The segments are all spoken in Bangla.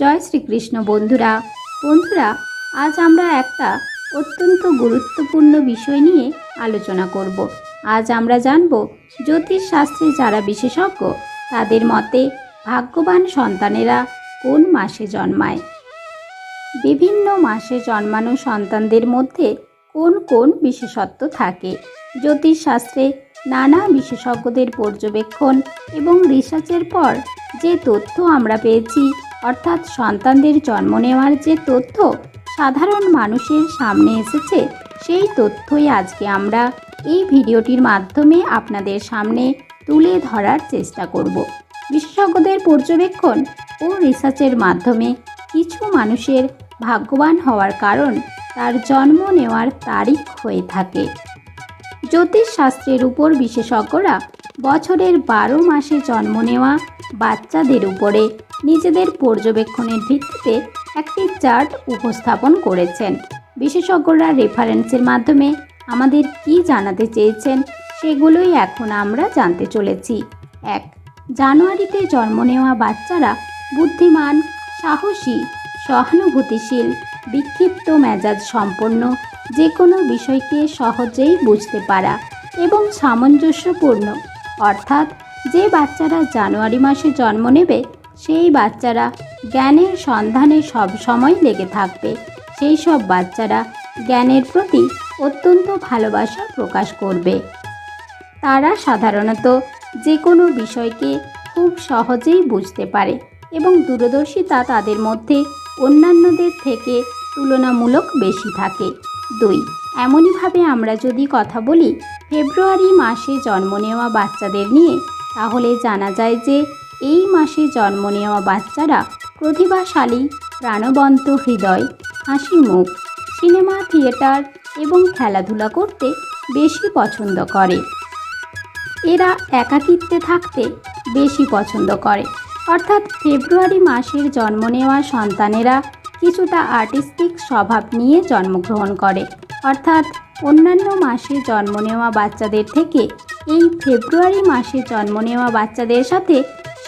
জয় শ্রীকৃষ্ণ বন্ধুরা। বন্ধুরা, আজ আমরা একটা অত্যন্ত গুরুত্বপূর্ণ বিষয় নিয়ে আলোচনা করব। আজ আমরা জানব জ্যোতিষ শাস্ত্রে যারা বিশেষজ্ঞ, তাদের মতে ভাগ্যবান সন্তানেরা কোন মাসে জন্মায়? বিভিন্ন মাসে জন্মানো সন্তানদের মধ্যে কোন কোন বিশেষত্ব থাকে? জ্যোতিষশাস্ত্রে নানা বিশেষজ্ঞদের পর্যবেক্ষণ এবং রিসার্চের পর যে তথ্য আমরা পেয়েছি অর্থাৎ সন্তানদের জন্ম নেওয়ার যে তথ্য সাধারণ মানুষের সামনে এসেছে, সেই তথ্যই আজকে আমরা এই ভিডিওটির মাধ্যমে আপনাদের সামনে তুলে ধরার চেষ্টা করব। বিশেষজ্ঞদের পর্যবেক্ষণ ও রিসার্চের মাধ্যমে কিছু মানুষের ভাগ্যবান হওয়ার কারণ তার জন্ম নেওয়ার তারিখ হয়ে থাকে। জ্যোতিষ শাস্ত্রের উপর বিশেষজ্ঞরা বছরের বারো মাসে জন্ম নেওয়া বাচ্চাদের উপরে নিজেদের পর্যবেক্ষণের ভিত্তিতে একটি চার্ট উপস্থাপন করেছেন। বিশেষজ্ঞরা রেফারেন্সের মাধ্যমে আমাদের কি জানাতে চেয়েছেন সেগুলোই এখন আমরা জানতে চলেছি। এক, জানুয়ারিতে জন্ম নেওয়া বাচ্চারা বুদ্ধিমান, সাহসী, সহানুভূতিশীল, বিক্ষিপ্ত মেজাজ সম্পন্ন যে কোনো বিষয়কে সহজেই বুঝতে পারা এবং সামঞ্জস্যপূর্ণ। অর্থাৎ যে বাচ্চারা জানুয়ারি মাসে জন্ম নেবে সেই বাচ্চারা জ্ঞানের সন্ধানে সব সময় লেগে থাকবে। সেই সব বাচ্চারা জ্ঞানের প্রতি অত্যন্ত ভালোবাসা প্রকাশ করবে। তারা সাধারণত যে কোনো বিষয়কে খুব সহজেই বুঝতে পারে এবং দূরদর্শিতা তাদের মধ্যে অন্যান্যদের থেকে তুলনামূলক বেশি থাকে। দুই, এমনইভাবে আমরা যদি কথা বলি, ফেব্রুয়ারি মাসে জন্ম নেওয়া বাচ্চাদের নিয়ে, তাহলে জানা যায় যে এই মাসে জন্ম নেওয়া বাচ্চারা প্রতিভাশালী, প্রাণবন্ত হৃদয়, হাসি মুখ, সিনেমা, থিয়েটার এবং খেলাধুলা করতে বেশি পছন্দ করে। এরা একাকিত্বে থাকতে বেশি পছন্দ করে। অর্থাৎ ফেব্রুয়ারি মাসের জন্ম নেওয়া সন্তানেরা কিছুটা আর্টিস্টিক স্বভাব নিয়ে জন্মগ্রহণ করে। অর্থাৎ অন্যান্য মাসে জন্ম নেওয়া বাচ্চাদের থেকে এই ফেব্রুয়ারি মাসে জন্ম নেওয়া বাচ্চাদের সাথে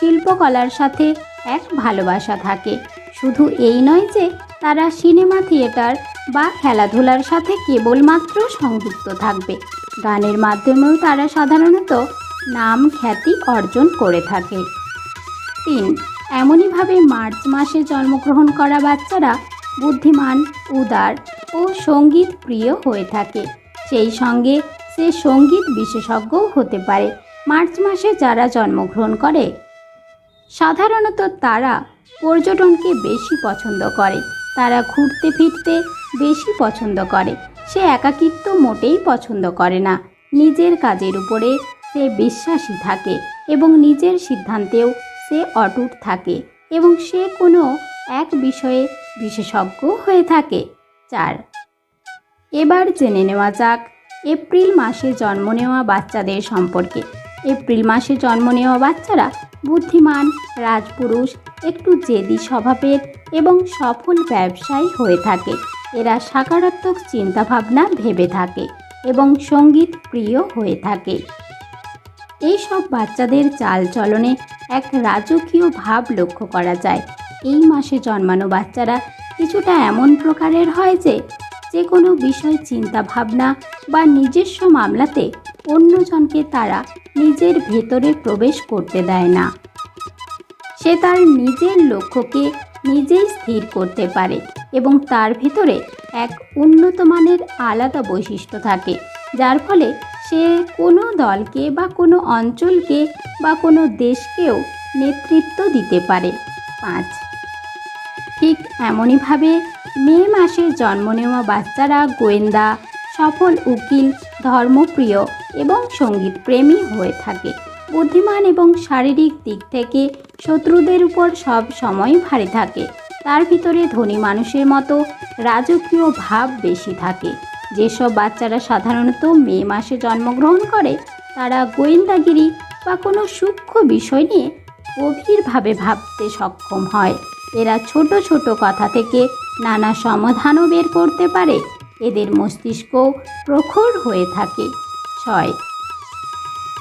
শিল্পকলার সাথে এক ভালোবাসা থাকে। শুধু এই নয় যে, তারা সিনেমা থিয়েটার বা খেলাধুলার সাথে কেবলমাত্র সংযুক্ত থাকবে। গানের মাধ্যমেও তারা সাধারণত নাম খ্যাতি অর্জন করে থাকে। তিন, এমনইভাবে মার্চ মাসে জন্মগ্রহণ করা বাচ্চারা বুদ্ধিমান, উদার ও সংগীত প্রিয় হয়ে থাকে। সেই সঙ্গে সে সংগীত বিশেষজ্ঞও হতে পারে। মার্চ মাসে যারা জন্মগ্রহণ করে সাধারণত তারা পর্যটনকে বেশি পছন্দ করে। তারা ঘুরতে ফিরতে বেশি পছন্দ করে। সে একাকিত্ব মোটেই পছন্দ করে না। নিজের কাজের উপরে সে বিশ্বাসী থাকে এবং নিজের সিদ্ধান্তেও সে অটুট থাকে এবং সে কোনো এক বিষয়ে বিশেষজ্ঞ হয়ে থাকে। চার। এবার জেনে নেওয়া যাক এপ্রিল মাসে জন্ম নেওয়া বাচ্চাদের সম্পর্কে। এপ্রিল মাসে জন্ম নেওয়া বাচ্চারা বুদ্ধিমান, রাজপুরুষ, একটু জেদি স্বভাবের এবং সফল ব্যবসায়ী হয়ে থাকে। এরা সকারাত্মক চিন্তাভাবনা ভেবে থাকে এবং সংগীত প্রিয় হয়ে থাকে। এই সব বাচ্চাদের চালচলনে এক রাজকীয় ভাব লক্ষ্য করা যায়। এই মাসে জন্মানো বাচ্চারা কিছুটা এমন প্রকারের হয় যে যে কোনো বিষয় চিন্তা ভাবনা বা নিজস্ব মামলাতে অন্যজনকে তারা নিজের ভেতরে প্রবেশ করতে দেয় না। সে তার নিজের লক্ষ্যকে নিজেই স্থির করতে পারে এবং তার ভিতরে এক উন্নত মানের আলাদা বৈশিষ্ট্য থাকে, যার ফলে সে কোনো দলকে বা কোনো অঞ্চলকে বা কোনো দেশকেও নেতৃত্ব দিতে পারে। পাঁচ, ঠিক এমনইভাবে মে মাসে জন্ম নেওয়া বাচ্চারা গোয়েন্দা সফল উকিল, ধর্মপ্রিয় এবং সংগীত প্রেমী হয়ে থাকে। বুদ্ধিমান এবং শারীরিক দিক থেকে শত্রুদের উপর সব সময় ভারী থাকে। তার ভিতরে ধনী মানুষের মতো রাজকীয় ভাব বেশি থাকে। যেসব বাচ্চারা সাধারণত মে মাসে জন্মগ্রহণ করে, তারা গোয়েন্দাগিরি বা কোনো সূক্ষ্ম বিষয় নিয়ে গভীরভাবে ভাবতে সক্ষম হয়। এরা ছোট ছোট কথা থেকে নানা সমাধানও বের করতে পারে। এদের মস্তিষ্ক প্রখর হয়ে থাকে। ছয়।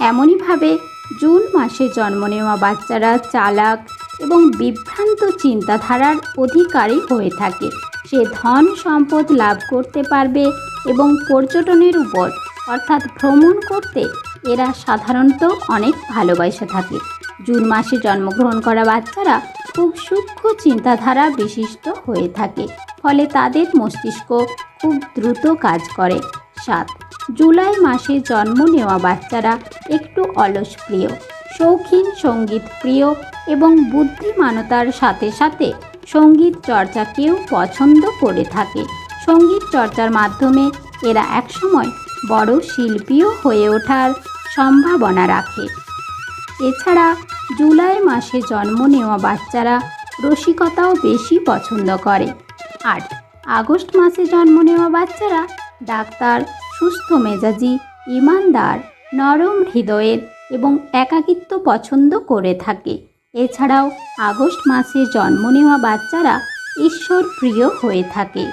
এমনইভাবে জুন মাসে জন্ম নেওয়া বাচ্চারা চালাক এবং বিভ্রান্ত চিন্তাধারার অধিকারী হয়ে থাকে। সে ধন সম্পদ লাভ করতে পারবে এবং পর্যটনের উপর, অর্থাৎ ভ্রমণ করতে, এরা সাধারণত অনেক ভালোবাসে থাকে। জুন মাসে জন্মগ্রহণ করা বাচ্চারা খুব সূক্ষ্ম চিন্তাধারা বিশিষ্ট হয়ে থাকে, ফলে তাদের মস্তিষ্ক খুব দ্রুত কাজ করে। সাত, জুলাই মাসে জন্ম নেওয়া বাচ্চারা একটু অলস প্রিয় শৌখিন সংগীত প্রিয় এবং বুদ্ধিমানতার সাথে সাথে সংগীত চর্চাকেও পছন্দ করে থাকে। সংগীত চর্চার মাধ্যমে এরা একসময় বড় শিল্পীও হয়ে ওঠার সম্ভাবনা রাখে। এছাড়া জুলাই মাসে জন্ম নেওয়া বাচ্চারা রসিকতাও বেশি পছন্দ করে। আট আগস্ট মাসে জন্ম নেওয়া বাচ্চারা ডাক্তার, সুস্থ মেজাজি, ইমানদার, নরম হৃদয়ের এবং একাকিত্ব পছন্দ করে থাকে। এছাড়াও আগস্ট মাসে জন্ম নেওয়া বাচ্চারা ঈশ্বর প্রিয় হয়ে থাকে।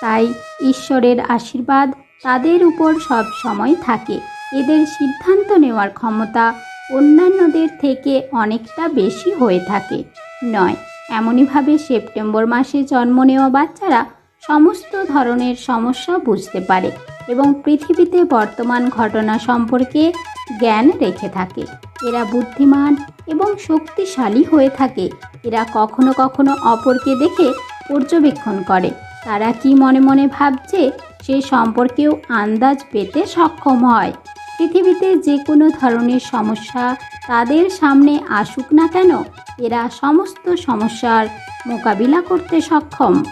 তাই ঈশ্বরের আশীর্বাদ তাদের উপর সব সময় থাকে। এদের সিদ্ধান্ত নেওয়ার ক্ষমতা অন্যান্যদের থেকে অনেকটা বেশি হয়ে থাকে। নয়, এমনইভাবে সেপ্টেম্বর মাসে জন্ম নেওয়া বাচ্চারা সমস্ত ধরনের সমস্যা বুঝতে পারে এবং পৃথিবীতে বর্তমান ঘটনা সম্পর্কে জ্ঞান রেখে থাকে। এরা বুদ্ধিমান এবং শক্তিশালী হয়ে থাকে। এরা কখনো কখনো অপরকে দেখে পর্যবেক্ষণ করে। তারা কি মনে মনে ভাবছে সে সম্পর্কেও আন্দাজ পেতে সক্ষম হয়? পৃথিবীতে যে কোনো ধরনের সমস্যা তাদের সামনে আসুক না কেন, এরা সমস্ত সমস্যার মোকাবিলা করতে সক্ষম।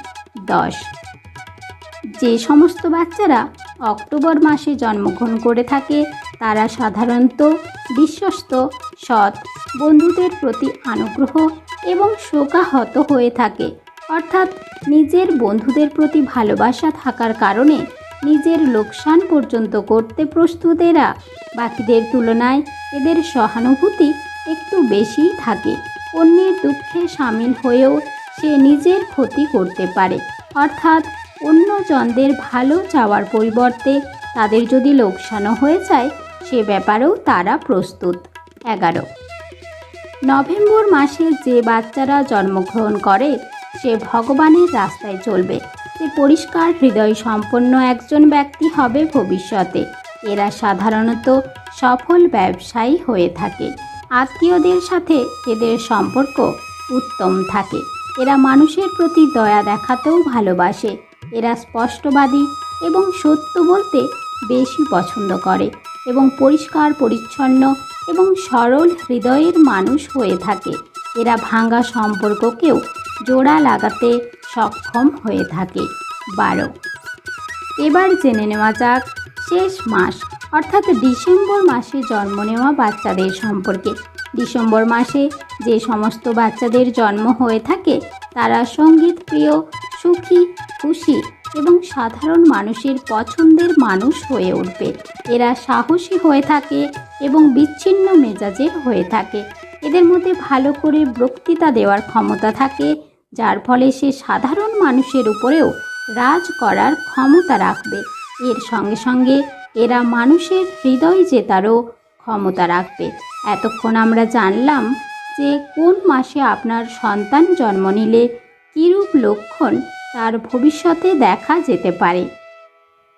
দশ। যে সমস্ত বাচ্চারা অক্টোবর মাসে জন্মগ্রহণ করে থাকে, তারা সাধারণত বিশ্বস্ত, সৎ বন্ধুদের প্রতি আনুগ্রহ এবং শোকাহত হয়ে থাকে। অর্থাৎ নিজের বন্ধুদের প্রতি ভালোবাসা থাকার কারণে নিজের লোকসান পর্যন্ত করতে প্রস্তুত এরা। বাকিদের তুলনায় এদের সহানুভূতি একটু বেশিই থাকে। অন্যের দুঃখে সামিল হয়েও সে নিজের ক্ষতি করতে পারে। অর্থাৎ অন্যজনদের ভালো চাওয়ার পরিবর্তে তাদের যদি লোকসানও হয়ে যায়, সে ব্যাপারেও তারা প্রস্তুত। এগারো। নভেম্বর মাসে যে বাচ্চারা জন্মগ্রহণ করে, সে ভগবানের রাস্তায় চলবে। পরিষ্কার, হৃদয় সম্পন্ন একজন ব্যক্তি হবে ভবিষ্যতে। এরা সাধারণত সফল ব্যবসায়ী হয়ে থাকে। আত্মীয়দের সাথে এদের সম্পর্ক উত্তম থাকে। এরা মানুষের প্রতি দয়া দেখাতেও ভালোবাসে। এরা স্পষ্টবাদী এবং সত্য বলতে বেশি পছন্দ করে এবং পরিষ্কার, পরিচ্ছন্ন এবং সরল হৃদয়ের মানুষ হয়ে থাকে। এরা ভাঙ্গা সম্পর্ককেও জোড়া লাগাতে সক্ষম হয়ে থাকে। বারো। এবার জেনে নেওয়া যাক শেষ মাস, অর্থাৎ ডিসেম্বর মাসে জন্ম নেওয়া বাচ্চাদের সম্পর্কে। ডিসেম্বর মাসে যে সমস্ত বাচ্চাদের জন্ম হয়ে থাকে, তারা সংগীত প্রিয়, সুখী, খুশি এবং সাধারণ মানুষের পছন্দের মানুষ হয়ে উঠবে। এরা সাহসী হয়ে থাকে এবং বিচ্ছিন্ন মেজাজের হয়ে থাকে। এদের মধ্যে ভালো করে বক্তৃতা দেওয়ার ক্ষমতা থাকে যার ফলে সে সাধারণ মানুষের উপরেও রাজ করার ক্ষমতা রাখবে। এর সঙ্গে সঙ্গে এরা মানুষের হৃদয় জেতারও ক্ষমতা রাখবে। এতক্ষণ আমরা জানলাম যে কোন মাসে আপনার সন্তান জন্ম নিলে কীরূপ লক্ষণ তার ভবিষ্যতে দেখা যেতে পারে।